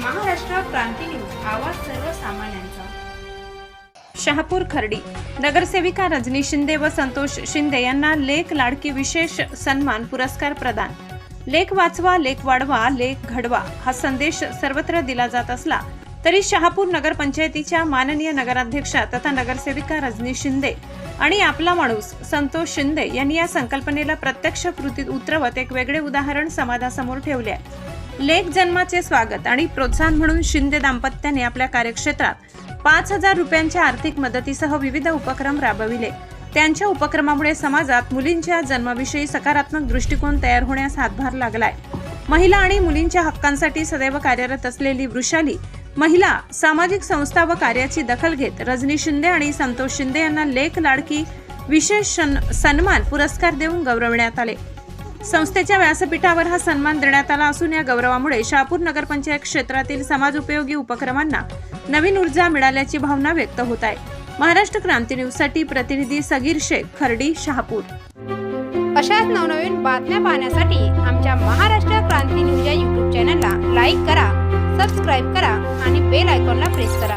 क्रांती news आवाज सर्वसामान्यांचा. शहापूर खर्डी. नगरसेविका रजनी शिंदे व संतोष शिंदे यांना लेख लाडकी विशेष सन्मान पुरस्कार प्रदान. लेख वाचवा लेख वाढवा लेख घडवा हा संदेश सर्वत्र दिला जात असला तरी शहापूर नगरपंचायतीच्या माननीय नगराध्यक्षा तथा नगरसेविका रजनी शिंदे आणि आपला माणूस संतोष शिंदे यांनी या संकल्पनेला प्रत्यक्ष कृतीत उतरवत एक वेगळे उदाहरण समाजासमोर ठेवले आहे. लेख जन्माचे स्वागत आणि प्रोत्साहन म्हणून शिंदे दाम्पत्याने आपल्या कार्यक्षेत्रात पाच हजार रुपयांच्या आर्थिक मदतीसह विविध उपक्रम राबविले. त्यांच्या उपक्रमामुळे समाजात मुलींच्या जन्माविषयी सकारात्मक दृष्टिकोन तयार होण्यास हातभार लागलाय. महिला आणि मुलींच्या हक्कांसाठी सदैव कार्यरत असलेली वृषाली महिला सामाजिक संस्था व कार्याची दखल घेत रजनी शिंदे आणि संतोष शिंदे यांना लेख लाडकी विशेष सन्मान पुरस्कार देऊन गौरवण्यात आले. संस्थेच्या व्यासपीठावर हा सन्मान देण्यात आला असून या गौरवामुळे शहापूर नगरपंचायत क्षेत्रातील समाज उपयोगी उपक्रमांना नवीन ऊर्जा मिळाल्याची भावना व्यक्त होत आहे. महाराष्ट्र क्रांती न्यूजसाठी प्रतिनिधी सगीर शेख खर्डी शहापूर. अशाच नवनवीन बातम्या पाहण्यासाठी आमच्या महाराष्ट्र क्रांती न्यूज या यूट्यूब चॅनलला लाईक करा सबस्क्राईब करा आणि बेल आयकॉनला प्रेस करा.